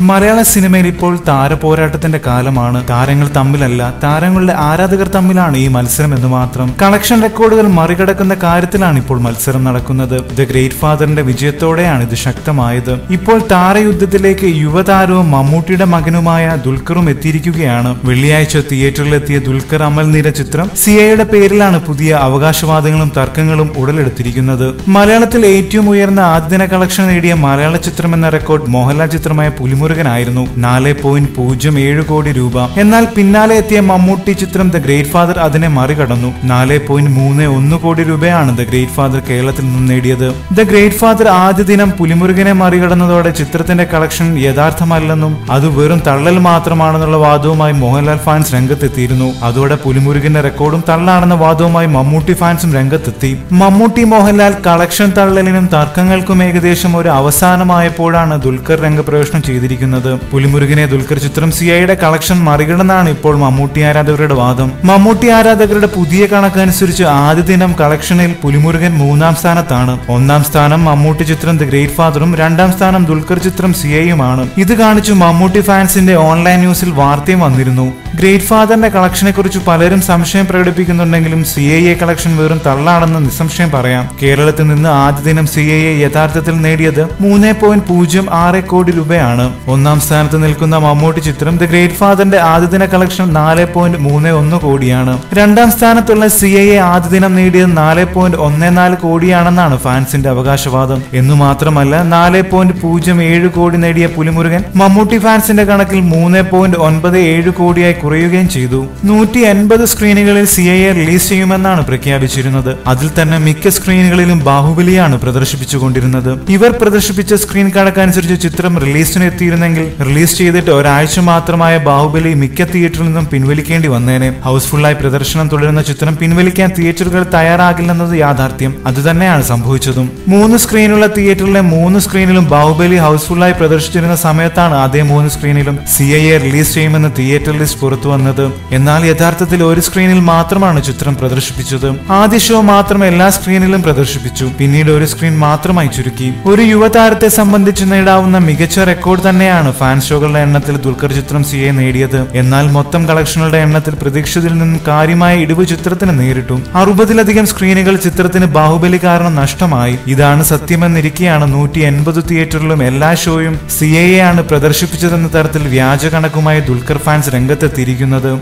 മലയാള സിനിമയിൽ ഇപ്പോൾ താരപോരാട്ടത്തിന്റെ കാലമാണ്. താരങ്ങൾ തമ്മിലല്ല താരങ്ങളുടെ ആരാധകർ തമ്മിലാണ് ഈ മത്സരം എന്ന് മാത്രം. കളക്ഷൻ റെക്കോർഡുകൾ മറികടക്കുന്ന കാര്യത്തിലാണ് ഇപ്പോൾ മത്സരം നടക്കുന്നത്. ദ ഗ്രേറ്റ് ഫാദറിന്റെ വിജയത്തോടെയാണ് ഇത് ശക്തമായത്. ഇപ്പോൾ താരയുദ്ധത്തിലേക്ക് യുവതാരവും മമ്മൂട്ടിയുടെ മകനുമായ ദുൽഖറും എത്തിയിരിക്കുകയാണ്. വെള്ളിയാഴ്ച തിയേറ്ററിലെത്തിയ ദുൽഖർ അമൽ നീര ചിത്രം സിയയുടെ പേരിലാണ് പുതിയ അവകാശവാദങ്ങളും തർക്കങ്ങളും ഉടലെടുത്തിരിക്കുന്നത്. മലയാളത്തിൽ ഏറ്റവും ഉയർന്ന ആദ്യദിന കളക്ഷൻ നേടിയ മലയാള ചിത്രം എന്ന റെക്കോർഡ് മോഹൻലാൽ ചിത്രമായ പുലിമുരുകനായിരുന്നു നാല് പോയിന്റ് പൂജ്യം ഏഴ് കോടി രൂപ. എന്നാൽ പിന്നാലെ എത്തിയ മമ്മൂട്ടി ചിത്രം ദ ഗ്രേറ്റ് ഫാദർ അതിനെ മറികടന്നു. നാല് പോയിന്റ് മൂന്ന് ഒന്ന് കോടി രൂപയാണ് ദ ഗ്രേറ്റ് ഫാദർ കേരളത്തിൽ നിന്നും നേടിയത്. ദ ഗ്രേറ്റ് ഫാദർ ആദ്യ ദിനം പുലിമുരുകനെ മറികടന്നതോടെ ചിത്രത്തിന്റെ കളക്ഷൻ യഥാർത്ഥമല്ലെന്നും അത് വെറും തള്ളൽ മാത്രമാണെന്നുള്ള വാദവുമായി മോഹൻലാൽ ഫാൻസ് രംഗത്തെത്തിയിരുന്നു. അതോടെ പുലിമുരുകന്റെ റെക്കോർഡും തള്ളാണെന്ന വാദവുമായി മമ്മൂട്ടി ഫാൻസും രംഗത്തെത്തി. മമ്മൂട്ടി മോഹൻലാൽ കളക്ഷൻ തള്ളലിനും തർക്കങ്ങൾക്കും ഏകദേശം ഒരു അവസാനമായപ്പോഴാണ് ദുൽഖർ രംഗപ്രവേശനം ചെയ്തിരിക്കുന്നത്. പുലിമുരുകനെ ദുൽഖർ ചിത്രം സിഐയുടെ കളക്ഷൻ മറികടന്നാണ് ഇപ്പോൾ മമ്മൂട്ടി ആരാധകരുടെ വാദം. മമ്മൂട്ടി ആരാധകരുടെ പുതിയ കണക്കനുസരിച്ച് ആദ്യ ദിനം കളക്ഷനിൽ പുലിമുരുകൻ മൂന്നാം സ്ഥാനത്താണ്. ഒന്നാം സ്ഥാനം മമ്മൂട്ടി ചിത്രം ദി ഗ്രേറ്റ് ഫാദറും രണ്ടാം സ്ഥാനം ദുൽഖർ ചിത്രം സിഐയുമാണ്. ഇത് കാണിച്ചു മമ്മൂട്ടി ഫാൻസിന്റെ ഓൺലൈൻ ന്യൂസിൽ വാർത്തയും വന്നിരുന്നു. ഗ്രേറ്റ് ഫാദറിന്റെ കളക്ഷനെ കുറിച്ച് പലരും സംശയം പ്രകടിപ്പിക്കുന്നുണ്ടെങ്കിലും സി ഐ എ കളക്ഷൻ വെറും തള്ളാണെന്ന് നിസ്സംശയം പറയാം. കേരളത്തിൽ നിന്ന് ആദ്യ ദിനം സി ഐ എ യഥാർത്ഥത്തിൽ നേടിയത് മൂന്ന് പോയിന്റ് പൂജ്യം ആറ് കോടി രൂപയാണ്. ഒന്നാം സ്ഥാനത്ത് നിൽക്കുന്ന മമ്മൂട്ടി ചിത്രം ദി ഗ്രേറ്റ് ഫാദറിന്റെ ആദ്യ ദിന കളക്ഷൻ നാല് പോയിന്റ് മൂന്ന് ഒന്ന് കോടിയാണ്. രണ്ടാം സ്ഥാനത്തുള്ള സി ഐ എ ആദ്യ ദിനം നേടിയത് നാല് പോയിന്റ് ഒന്ന് നാല് കോടിയാണെന്നാണ് ഫാൻസിന്റെ അവകാശവാദം. എന്നു മാത്രമല്ല നാല് പോയിന്റ് പൂജ്യം ഏഴ് കോടി നേടിയ പുലിമുരുകൻ മമ്മൂട്ടി ഫാൻസിന്റെ കണക്കിൽ മൂന്ന് പോയിന്റ് ഒൻപത് ഏഴ് കോടിയായി കുറയുകയും ചെയ്തു. നൂറ്റി എൺപത് സ്ക്രീനുകളിൽ സി ഐ എ റിലീസ് ചെയ്യുമെന്നാണ് പ്രഖ്യാപിച്ചിരുന്നത്. അതിൽ തന്നെ മിക്ക സ്ക്രീനുകളിലും ബാഹുബലിയാണ് പ്രദർശിപ്പിച്ചുകൊണ്ടിരുന്നത്. ഇവർ പ്രദർശിപ്പിച്ച സ്ക്രീൻ കണക്കനുസരിച്ച് ചിത്രം റിലീസിന് എത്തിയിരുന്നെങ്കിൽ റിലീസ് ചെയ്തിട്ട് ഒരാഴ്ച മാത്രമായ ബാഹുബലി മിക്ക തിയേറ്ററിൽ നിന്നും പിൻവലിക്കേണ്ടി വന്നേനെ. ഹൗസ്ഫുള്ളായി പ്രദർശനം തുടരുന്ന ചിത്രം പിൻവലിക്കാൻ തിയേറ്ററുകൾ തയ്യാറാകില്ലെന്നത് യാഥാർത്ഥ്യം. അതുതന്നെയാണ് സംഭവിച്ചതും. മൂന്ന് സ്ക്രീനുള്ള തിയേറ്ററിലെ മൂന്ന് സ്ക്രീനിലും ബാഹുബലി ഹൗസ്ഫുള്ളായി പ്രദർശിച്ചിരുന്ന സമയത്താണ് അതേ മൂന്ന് സ്ക്രീനിലും സി ഐ എ റിലീസ് ചെയ്യുമെന്ന് തിയേറ്റർ ലിസ്റ്റ് പുറത്തു വന്നത്. എന്നാൽ യഥാർത്ഥത്തിൽ ഒരു സ്ക്രീനിൽ മാത്രമാണ് ചിത്രം പ്രദർശിപ്പിച്ചത്. ആദ്യ ഷോ മാത്രം എല്ലാ സ്ക്രീനിലും പ്രദർശിപ്പിച്ചു. പിന്നീട് ഒരു സ്ക്രീൻ മാത്രമായി ചുരുക്കി. ഒരു യുവതാരത്തെ സംബന്ധിച്ച് നേടാവുന്ന മികച്ച റെക്കോർഡ് തന്നെയാണ് ഫാൻ ഷോകളുടെ എണ്ണത്തിൽ ദുൽഖർ ചിത്രം സിയെ നേടിയത്. എന്നാൽ മൊത്തം കളക്ഷനുകളുടെ എണ്ണത്തിൽ പ്രതീക്ഷിച്ചതിൽ നിന്നും കാര്യമായ ഇടിവ് ചിത്രത്തിന് നേരിട്ടു. അറുപതിലധികം സ്ക്രീനുകൾ ചിത്രത്തിന് ബാഹുബലി കാരണം നഷ്ടമായി. ഇതാണ് സത്യമെന്നിരിക്കെയാണ് നൂറ്റി എൺപത് തിയേറ്ററിലും എല്ലാ ഷോയും സി ആണ് പ്രദർശിപ്പിച്ചതെന്ന തരത്തിൽ വ്യാജ കണക്കുമായി ദുൽഖർ ഫാൻസ് രംഗത്തെത്തിയിരിക്കുന്നത്.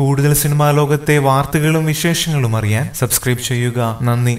കൂടുതൽ സിനിമാ ലോകത്തെ വാർത്തകളും വിശേഷങ്ങളും അറിയാൻ സബ്സ്ക്രൈബ് ചെയ്യുക. നന്ദി.